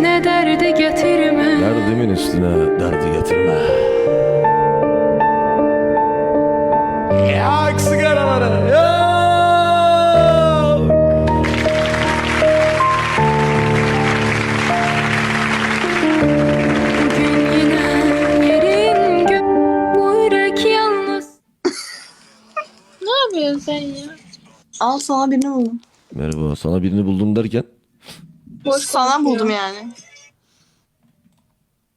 üstüne derdi getirme Derdimin üstüne derdi getirme. Yak sigaraları. Bugün yine yerin gö Bu yürek yalnız Ne yapıyorsun sen ya? Al sana birini buldum. Merhaba sana birini buldum derken. Boş sana konuşuyor. buldum yani.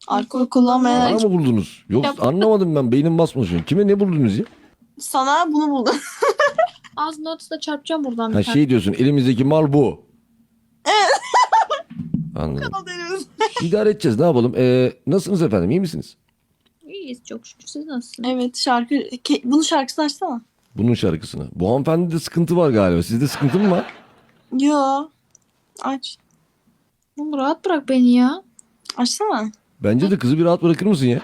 Alkol kullanmayan Bana mı buldunuz? Yok Ya- anlamadım ben beynim an. Kime ne buldunuz ya? sana bunu buldum. Az notla çarpacağım buradan bir Ha tane. şey diyorsun elimizdeki mal bu. Anladım. İdare edeceğiz ne yapalım? Ee, nasılsınız efendim iyi misiniz? İyiyiz çok şükür. Siz nasılsınız? Evet şarkı. Ke- Bunun şarkısını açsana. Bunun şarkısını. Bu hanımefendide sıkıntı var galiba. Sizde sıkıntı mı var? Yo. Aç. Oğlum rahat bırak beni ya. Açsana. Bence de kızı bir rahat bırakır mısın ya?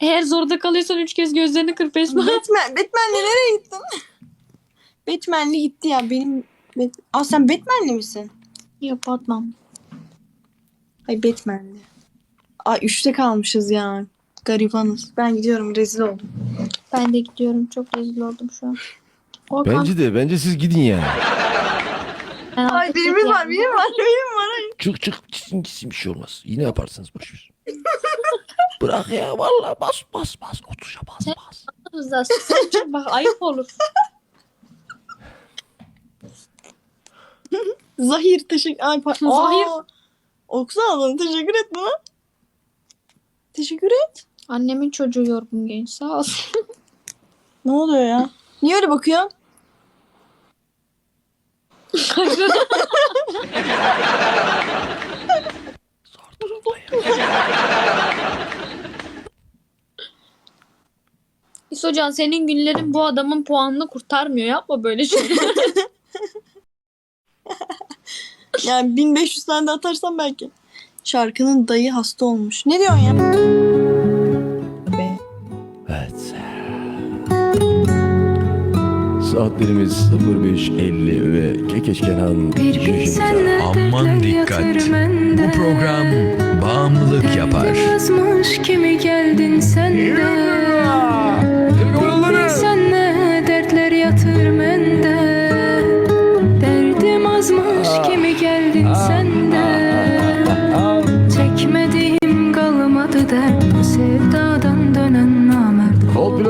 Eğer zorda kalıyorsan üç kez gözlerini kır Besma. Batman. Batman'le nereye gittin? Batman'li gitti ya. Benim... Bat- Aa sen Batman'li misin? Yapatmam. Ay Batman'li. Aa üçte kalmışız ya. Garibanız. Ben gidiyorum rezil oldum. Ben de gidiyorum. Çok rezil oldum şu an. Orkan, Bence de. Bence siz gidin yani. Ay yok var benim var benim var. Ay. Çık çık gitsin gitsin bir şey olmaz. Yine yaparsınız boş ver. Bırak ya vallahi bas bas bas. O tuşa bas Sen- bas. Çık bak ayıp olur. Zahir teşekkür. Ay par- Zahir. Aa, Oksana teşekkür et bana. Teşekkür et. Annemin çocuğu yorgun genç sağ olsun. Ne oluyor ya? Niye öyle bakıyorsun? Zor durumdayım. İsocan senin günlerin bu adamın puanını kurtarmıyor. Yapma böyle şeyler. Yani 1500 tane de atarsam belki. Şarkının dayı hasta olmuş. Ne diyorsun ya? Saatlerimiz 05.50 ve Kekeç Kenan Aman dikkat. Bu program bağımlılık yapar. Yazmış kimi geldin sen de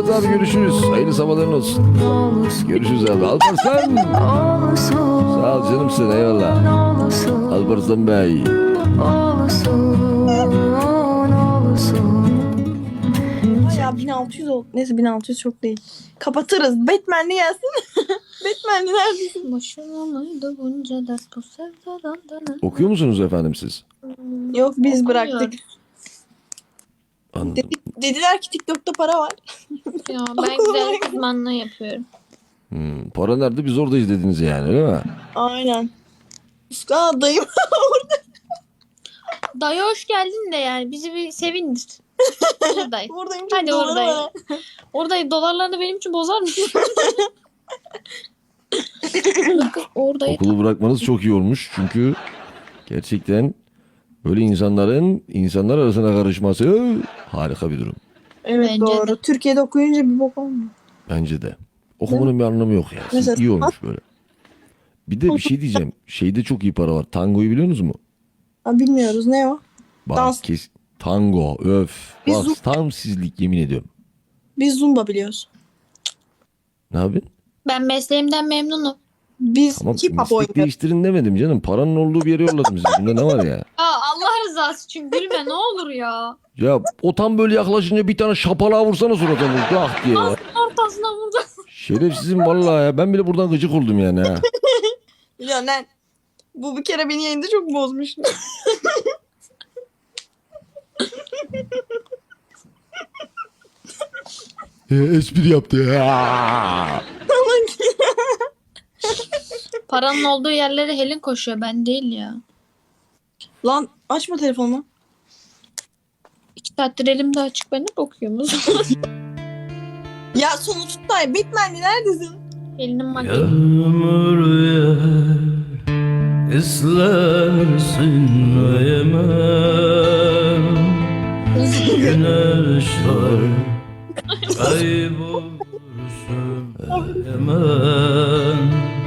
pilot abi görüşürüz. Hayırlı sabahların olsun. Görüşürüz abi. Alparslan. Sağ ol canımsın eyvallah. Alparslan Bey. Olursun Ya 1600 oldu. Neyse 1600 çok değil. Kapatırız. Batman'li gelsin. Batman'li neredesin? Boşuna mıydı bunca dert bu sevdadan. Okuyor musunuz efendim siz? Yok biz Okumuyorum. bıraktık. Anladım. Dedi- dediler ki TikTok'ta para var. Ya ben güzel uzmanlığı yapıyorum. Hmm, para nerede biz oradayız dediniz yani öyle mi? Aynen. Aa dayım. Dayı hoş geldin de yani bizi bir sevindir. Buradayım. Buradayım. Hadi oradayım. Oradayım. Dolarlarını benim için bozar mısın? Oradayım. Okulu bırakmanız çok iyi olmuş çünkü gerçekten böyle insanların insanlar arasına karışması harika bir durum. Evet Bence doğru. de. Türkiye'de okuyunca bir bok olmuyor. Bence de. Okumanın bir anlamı yok ya. Siz Mesela- iyi olmuş böyle. Bir de bir şey diyeceğim. Şeyde çok iyi para var. Tangoyu biliyor musunuz mu? Ha, bilmiyoruz ne o? Bak Dans. kes tango öf. Biz Bak zu- tam sizlik yemin ediyorum. Biz Zumba biliyoruz. Ne yapıyorsun? Ben mesleğimden memnunum. Biz Tamam hip hop meslek oynuyoruz. değiştirin demedim canım. Paranın olduğu bir yere yolladım sizi. Bunda ne var ya? İçin gülme ne olur ya. Ya o tam böyle yaklaşınca bir tane şapalağa vursana suratına. Kah diye ya. Ortasına vurdu. Şerefsizim vallahi ya. Ben bile buradan gıcık oldum yani ha. Ya lan. Bu bir kere beni yayında çok bozmuş. E, espri yaptı. Ya. Paranın olduğu yerlere Helin koşuyor ben değil ya. Lan açma telefonumu. İki saattir elimde açık ben ne bakıyorum o zaman. Ya sonu tutma. Batman'li neredesin? Elinin makyajı. Yağmur yağar, ıslanırsın hemen Güneşler kaybolursun hemen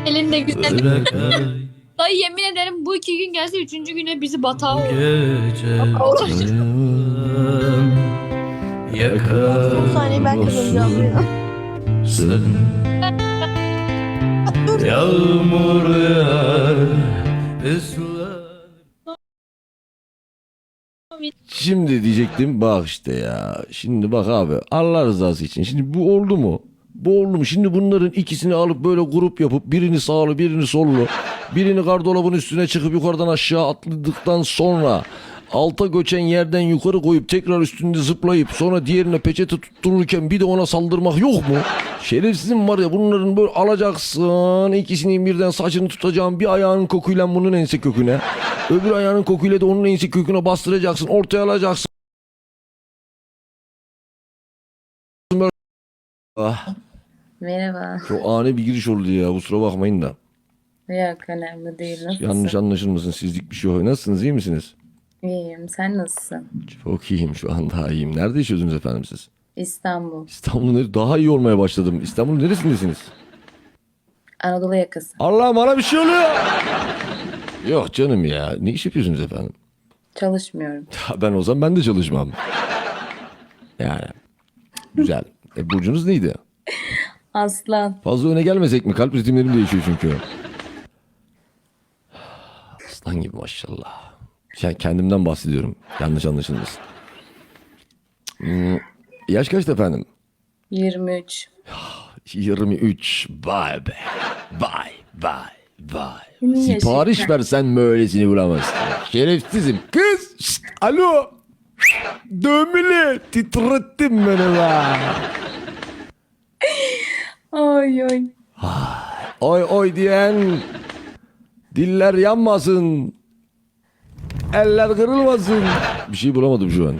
Elinde güzel. Dayı yemin ederim bu iki gün gelse üçüncü güne bizi batağa olur. gece Yakar Son saniye ben kazanacağım ya. Sen Yağmur yağar ıslan Şimdi diyecektim bak işte ya. Şimdi bak abi Allah rızası için. Şimdi bu oldu mu? Bu oldu mu? Şimdi bunların ikisini alıp böyle grup yapıp birini sağlı birini sollu. Birini gardırobun üstüne çıkıp yukarıdan aşağı atladıktan sonra alta göçen yerden yukarı koyup tekrar üstünde zıplayıp sonra diğerine peçete tuttururken bir de ona saldırmak yok mu? Şerefsizim var ya bunların böyle alacaksın ikisinin birden saçını tutacağım bir ayağının kokuyla bunun ense köküne öbür ayağının kokuyla da onun ense köküne bastıracaksın ortaya alacaksın. Ah, Merhaba. çok ani bir giriş oldu ya kusura bakmayın da. Yok önemli değil. Nasılsın? Yanlış anlaşılmasın sizlik bir şey yok. Nasılsınız iyi misiniz? İyiyim. Sen nasılsın? Çok iyiyim şu an daha iyiyim. Nerede yaşıyordunuz efendim siz? İstanbul. İstanbul'un daha iyi olmaya başladım. İstanbul'un neresindesiniz? Anadolu yakası. Allah bana bir şey oluyor. Yok canım ya. Ne iş yapıyorsunuz efendim? Çalışmıyorum. Ya Ben o zaman ben de çalışmam. Yani. Güzel. E, burcunuz neydi? Aslan. Fazla öne gelmesek mi? Kalp ritimlerim değişiyor çünkü. Aslan gibi maşallah. Yani kendimden bahsediyorum. Yanlış anlaşılmasın. Hmm, Yaş kaçtı efendim? 23. 23. Vay be. Vay vay vay. Yaşın Sipariş kaç? versen böylesini bulamazsın. Şerefsizim. Kız. şşt, alo. Dömüle. Titrettin beni be. Ay ay. Oy oy diyen diller yanmasın. Eller kırılmasın. Bir şey bulamadım şu an.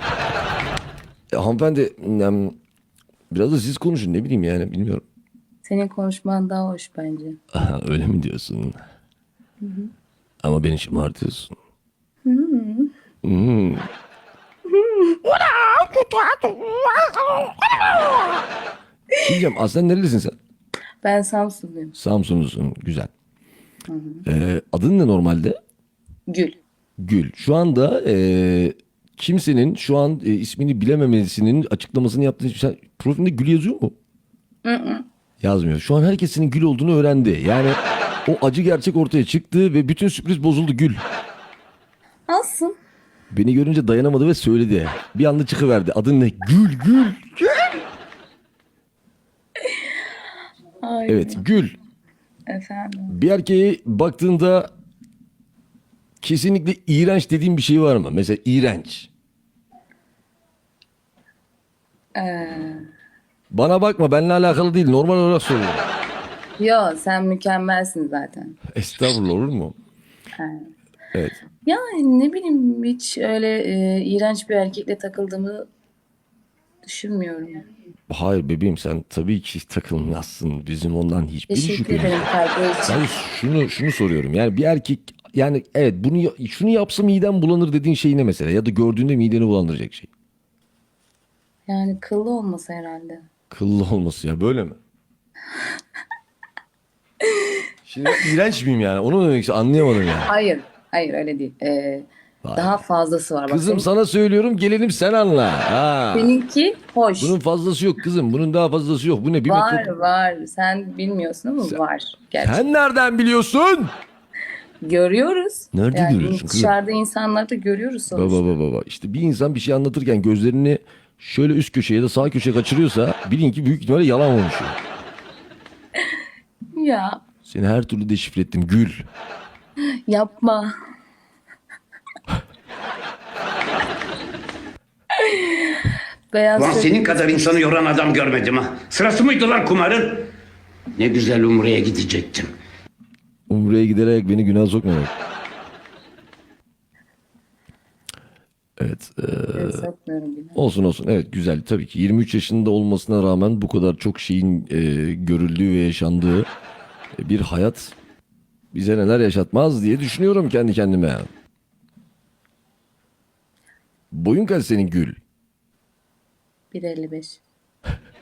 E, hanımefendi em, biraz da siz konuşun ne bileyim yani bilmiyorum. Senin konuşman daha hoş bence. Aha, öyle mi diyorsun? Ama beni şımartıyorsun. Hmm. Şey diyeceğim aslen nerelisin sen? Ben Samsunluyum. Samsunlusun güzel. Ee, adın ne normalde? Gül. Gül. Şu anda e, kimsenin şu an e, ismini bilememesinin açıklamasını yaptığın sen profilinde Gül yazıyor mu? Yazmıyor. Şu an herkesin Gül olduğunu öğrendi. Yani o acı gerçek ortaya çıktı ve bütün sürpriz bozuldu Gül. Alsın. Beni görünce dayanamadı ve söyledi. Bir anda çıkıverdi. Adın ne? Gül, Gül. Ay. Evet, Gül. Efendim. Bir erkeğe baktığında kesinlikle iğrenç dediğim bir şey var mı? Mesela iğrenç. Ee, Bana bakma benimle alakalı değil. Normal olarak soruyorum. yo sen mükemmelsin zaten. Estağfurullah olur mu? Evet. Yani ne bileyim hiç öyle e, iğrenç bir erkekle takıldığımı düşünmüyorum. Hayır bebeğim sen tabii ki takılmazsın. Bizim ondan hiçbir Teşekkür şüphemiz ederim yok. için. Ben şunu şunu soruyorum. Yani bir erkek yani evet bunu ya- şunu yapsa midem bulanır dediğin şey ne mesela? Ya da gördüğünde mideni bulandıracak şey. Yani kıllı olması herhalde. Kıllı olması ya böyle mi? Şimdi ben iğrenç miyim yani? Onu demek istiyorum. Anlayamadım yani. Hayır. Hayır öyle değil. Ee, Vay. daha fazlası var. Bak, Kızım senin- sana söylüyorum gelelim sen anla. Ha. Seninki hoş. Bunun fazlası yok kızım. Bunun daha fazlası yok. Bu ne? Bir var metre- var. Sen bilmiyorsun ama var. Gerçekten. Sen nereden biliyorsun? Görüyoruz. Nerede görüyorsun kızım? Dışarıda insanları da görüyoruz sonuçta. Baba baba baba. İşte bir insan bir şey anlatırken gözlerini şöyle üst köşeye ya da sağ köşeye kaçırıyorsa bilin ki büyük ihtimalle yalan konuşuyor. Ya Seni her türlü deşifre ettim Gül. yapma. Beyaz Ulan sö- senin kadar insanı yoran adam görmedim ha. Sırası mıydı lan kumarın? Ne güzel Umre'ye gidecektim. Umre'ye giderek beni günah sokmamak. Evet. e, olsun olsun. Evet güzel. Tabii ki 23 yaşında olmasına rağmen bu kadar çok şeyin e, görüldüğü ve yaşandığı bir hayat bize neler yaşatmaz diye düşünüyorum kendi kendime. Boyun kaç senin Gül? 1.55.